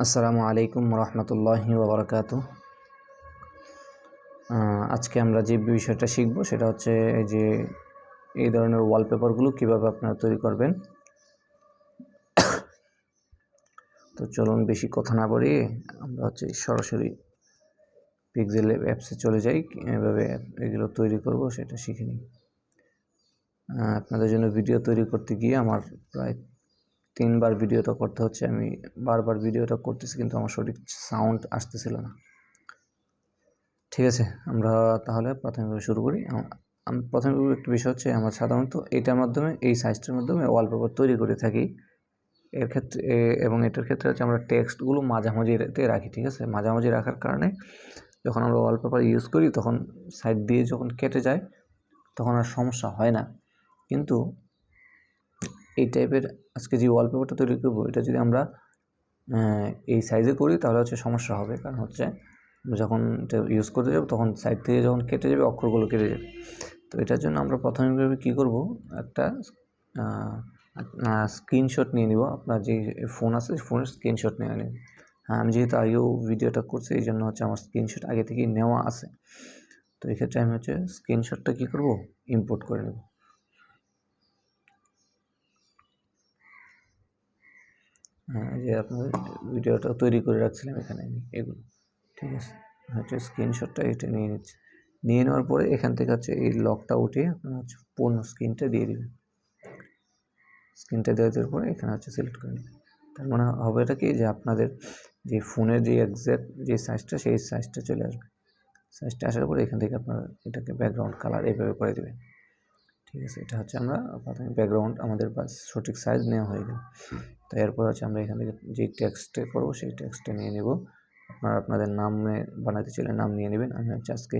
আসসালামু আলাইকুম রহমতুল্লাহি ওবরাকাত। আজকে আমরা যে বিষয়টা শিখব সেটা হচ্ছে এই যে এই ধরনের ওয়ালপেপারগুলো কীভাবে আপনারা তৈরি করবেন। তো চলুন বেশি কথা না বলিয়ে আমরা হচ্ছে সরাসরি পিক্সেল অ্যাপসে চলে যাই, এভাবে এগুলো তৈরি করব, সেটা শিখে নিই। আপনাদের জন্য ভিডিও তৈরি করতে গিয়ে আমার প্রায় তিনবার ভিডিওটা করতে হচ্ছে, আমি বারবার ভিডিওটা করতেছি কিন্তু আমার সঠিক সাউন্ড আসতেছিল না। ঠিক আছে, আমরা তাহলে প্রাথমিকভাবে শুরু করি। আমি প্রথমে একটি বিষয় হচ্ছে, আমরা সাধারণত এটার মাধ্যমে, এই সাইজটার মাধ্যমে ওয়ালপেপার তৈরি করে থাকি। এর ক্ষেত্রে এবং এটার ক্ষেত্রে হচ্ছে আমরা টেক্সটগুলো মাঝামাঝিতে রাখি, ঠিক আছে? মাঝামাঝি রাখার কারণে যখন আমরা ওয়ালপেপার ইউজ করি, তখন সাইড দিয়ে যখন কেটে যায়, তখন আর সমস্যা হয় না। কিন্তু এই টাইপের আজকে যে ওয়ালপেপারটা তৈরি করব, এটা যদি আমরা এই সাইজে করি, তাহলে হচ্ছে সমস্যা হবে। কারণ হচ্ছে যখন এটা ইউজ করতে যাব, তখন সাইড থেকে যখন কেটে যাবে, অক্ষরগুলো কেটে যাবে। তো এটার জন্য আমরা প্রথমেভাবে কী করব, একটা স্ক্রিনশট নিয়ে নিব। আপনার যে ফোন আছে ফোনের স্ক্রিনশট নিয়ে নিন হ্যাঁ আমি যেহেতু আগেও ভিডিওটা করছি, এই জন্য হচ্ছে আমার স্ক্রিনশট আগে থেকেই নেওয়া আছে। তো এক্ষেত্রে আমি হচ্ছে স্ক্রিনশটটা কী করব ইম্পোর্ট করে নেব। হ্যাঁ যে আপনার ভিডিওটা তৈরি করে রাখছিলাম এখানে আমি, এগুলো। ঠিক আছে? হচ্ছে স্ক্রিনশটটা এটা নিয়ে নিচ্ছি। নিয়ে নেওয়ার পরে এখান থেকে হচ্ছে এই লকটা উঠে আপনার হচ্ছে পূর্ণ স্ক্রিনটা দিয়ে দেবেন। স্ক্রিনটা দেওয়া দেওয়ার পরে এখানে হচ্ছে সিলেক্ট করে নেবেন। তার মানে হবে এটা কি যে আপনাদের যে ফোনের যে একজ্যাক্ট যে সাইজটা সেই সাইজটা চলে আসবে। সাইজটা আসার পরে এখান থেকে আপনার এটাকে ব্যাকগ্রাউন্ড কালার এইভাবে করে দেবেন। ঠিক আছে? এটা হচ্ছে আমরা প্রথমে ব্যাকগ্রাউন্ড আমাদের সঠিক সাইজ নেওয়া হয়ে গেল। তো এরপর হচ্ছে আমরা এখান থেকে যে টেক্সটে করব সেই টেক্সটে নিয়ে নেব। আপনারা আপনাদের নামে বানাতে চাইলে নাম নিয়ে নেবেন। আমি হচ্ছে আজকে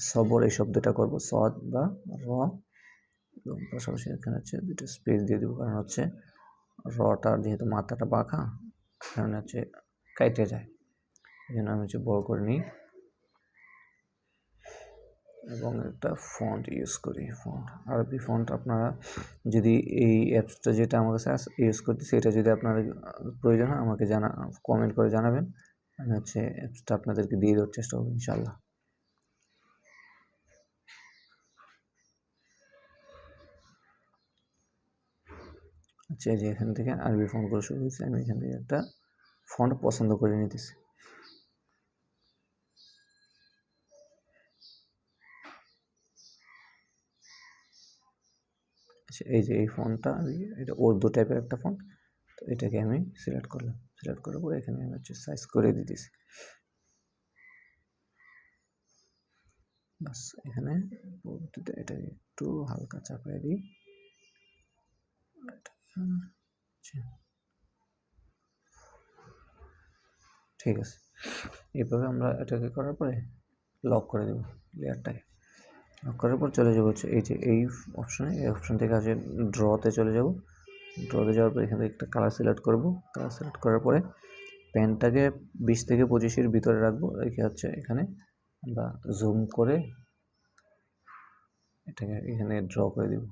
সবর এই শব্দটা করব। সদ বা র। এবং পাশাপাশি এখানে হচ্ছে দুটো স্পেস দিয়ে দেবো। কারণ হচ্ছে রটা যেহেতু মাথাটা বাঁকা, কারণ হচ্ছে কাইটে যায়। এই জন্য আমি হচ্ছে বড় করে নিই। এবং একটা ফন্ট ইউজ করি ফন্ট আরবি ফন্ট আপনারা যদি এই অ্যাপসটা যেটা আমার কাছে ইউজ করতেছি এটা যদি আপনার প্রয়োজন হয় আমাকে জানা কমেন্ট করে জানাবেন। আমি হচ্ছে অ্যাপসটা আপনাদেরকে দিয়ে দেওয়ার চেষ্টা করব ইনশাল্লাহ আচ্ছা যে এখান থেকে আরবি ফন্ট করে শুরু হয়েছে, আমি এখান থেকে একটা ফন্ট পছন্দ করে নিতেছি। এই যে এই ফোনটা এটা উর্দু টাইপের একটা ফোন, তো এটাকে আমি সিলেক্ট করলাম। সিলেক্ট করার পরে এখানে আমি হচ্ছে সাইজ করে দিতেছি বাস, এখানে পরবর্তীতে এটা একটু হালকা চাপাই দিই। আচ্ছা। ঠিক আছে। এভাবে আমরা এটাকে করার পরে লক করে দেব লেয়ারটাকে। করার পর চলে যাব হচ্ছে এই যে এই অপশানে এই অপশান থেকে আছে ড্রতে চলে যাব। ড্রতে যাওয়ার পর এখানে একটা কালার সিলেক্ট করব। কালার সিলেক্ট করার পরে প্যানটাকে বিশ থেকে পঁচিশের ভিতরে রাখব। রেখে হচ্ছে এখানে আমরা জুম করে এটাকে এখানে ড্র করে দেব।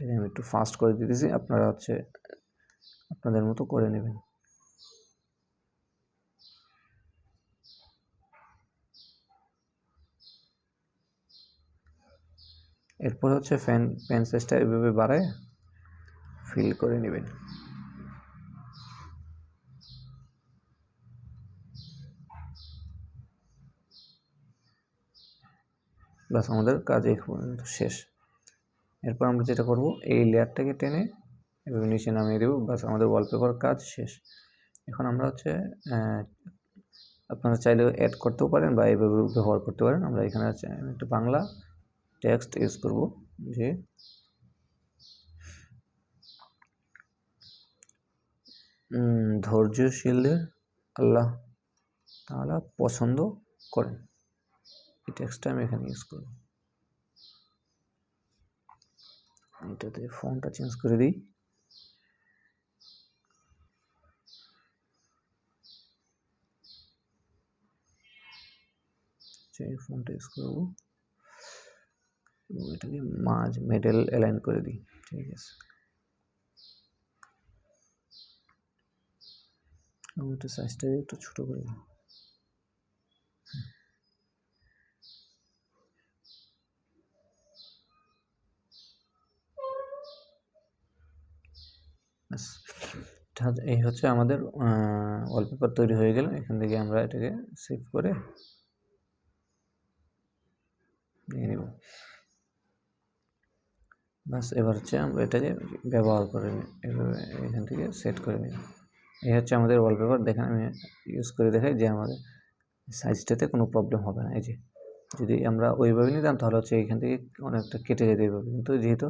এটাকে আমি একটু ফাস্ট করে দিতেছি আপনারা হচ্ছে আপনাদের মতো করে নেবেন। এরপর হচ্ছে ফ্যান প্যান সাইজটা এভাবে বাড়ায় ফিল করে নেবেন। বাস আমাদের কাজ এই পর্যন্ত শেষ। এরপর আমরা যেটা করব, এই লেয়ারটাকে টেনে এভাবে নিচে নামিয়ে দেবো বাস আমাদের ওয়ালপেপার কাজ শেষ। এখন আমরা হচ্ছে আপনারা চাইলে অ্যাড করতেও পারেন বা এইভাবে ব্যবহার করতে পারেন। আমরা এখানে একটু বাংলা টেক্সট ইউজ করব, যে ধৈর্যশীলদের আল্লাহ তাহলে পছন্দ করেন। এই টেক্সটটা আমি এখানে ইউজ করব। এটাতে ফোনটা চেঞ্জ করে দিই। হচ্ছে এই ফোনটা ইউজ করব। এবং এটাকে মাঝ মিডল অ্যালাইন করে দিই, ঠিক আছে? এবং এটা সাইজটা একটু ছোটো করে দিই। ব্যাস এই হচ্ছে আমাদের ওয়ালপেপার তৈরি হয়ে গেল। এখান থেকে আমরা এটাকে সেভ করে নিয়ে নেব। বাস এবার হচ্ছে আমরা এটাকে ব্যবহার করে এভাবে এখান থেকে সেট করে নিই এই হচ্ছে আমাদের ওয়ালপেপার দেখেন, আমি ইউজ করে দেখাই যে আমাদের সাইজটাতে কোনো প্রবলেম হবে না। এই যে, যদি আমরা ওইভাবে নিতাম তাহলে হচ্ছে এখান থেকে অনেকটা কেটে যেতে এইভাবে। কিন্তু যেহেতু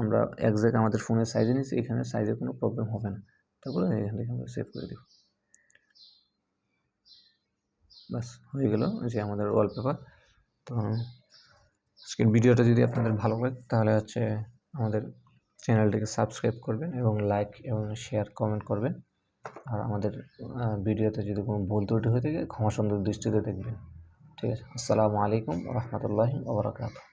আমরা একজ্যাক্ট আমাদের ফোনের সাইজে নিচ্ছি এখানে সাইজে কোনো প্রবলেম হবে না। তারপরে এখান থেকে আমরা সেভ করে দেব। বাস হয়ে গেল যে আমাদের ওয়ালপেপার তো আজকের ভিডিওটা যদি আপনাদের ভালো লাগে, তাহলে হচ্ছে আমাদের চ্যানেলটিকে সাবস্ক্রাইব করবেন এবং লাইক এবং শেয়ার কমেন্ট করবেন। আর আমাদের ভিডিওতে যদি কোনো ভুল ত্রুটি হয়ে থাকে, ক্ষমা সুন্দর দৃষ্টিতে দেখবেন। ঠিক আছে, আসসালামু আলাইকুম রহমতুল্লাহি ওবরাকাতুহ